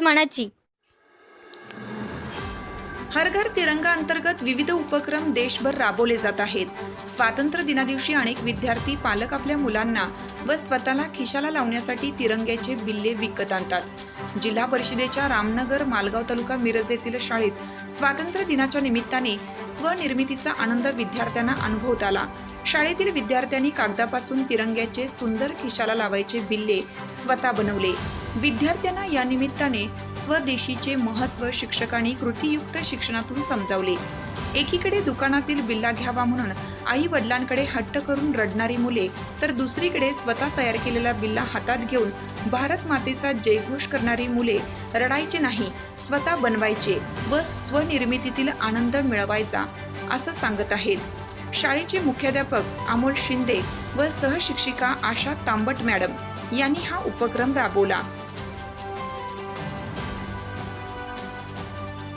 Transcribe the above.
मनाची. हर घर तिरंगा अंतर्गत विविध उपक्रम देशभर राबवले जात आहेत. स्वातंत्र्य दिनादिवशी अनेक विद्यार्थी पालक आपल्या मुलांना व स्वतःला खिशाला लावण्यासाठी तिरंग्याचे बिल्ले विकत आणतात. जिल्हा परिषदेच्या रामनगर मालगाव तालुका मिरज येथील शाळेत स्वातंत्र्य दिनाच्या निमित्ताने स्वनिर्मितीचा आनंद विद्यार्थ्यांना अनुभवत आला. शाळेतील विद्यार्थ्यांनी कागदापासून तिरंग्याचे सुंदर खिशाला लावायचे बिल्ले स्वतः बनवले. विद्यार्थ्यांना या निमित्ताने स्वदेशीचे महत्त्व शिक्षकांनी कृतीयुक्त शिक्षणातून समजावले. एकीकडे दुकानातील बिल्ला घ्यावा म्हणून आई वडिलांकडे हट्ट करून रडणारी मुले तर दुसरीकडे स्वतः तयार केलेला बिल्ला हातात घेऊन भारत मातेचा जयघोष करणारी मुले रडायचे नाही स्वतः बनवायचे व स्वनिर्मितीतील आनंद मिळवायचा असं सांगत आहेत. शाळेचे मुख्याध्यापक अमोल शिंदे व सहशिक्षिका आशा तांबट मॅडम यांनी हा उपक्रम राबवला.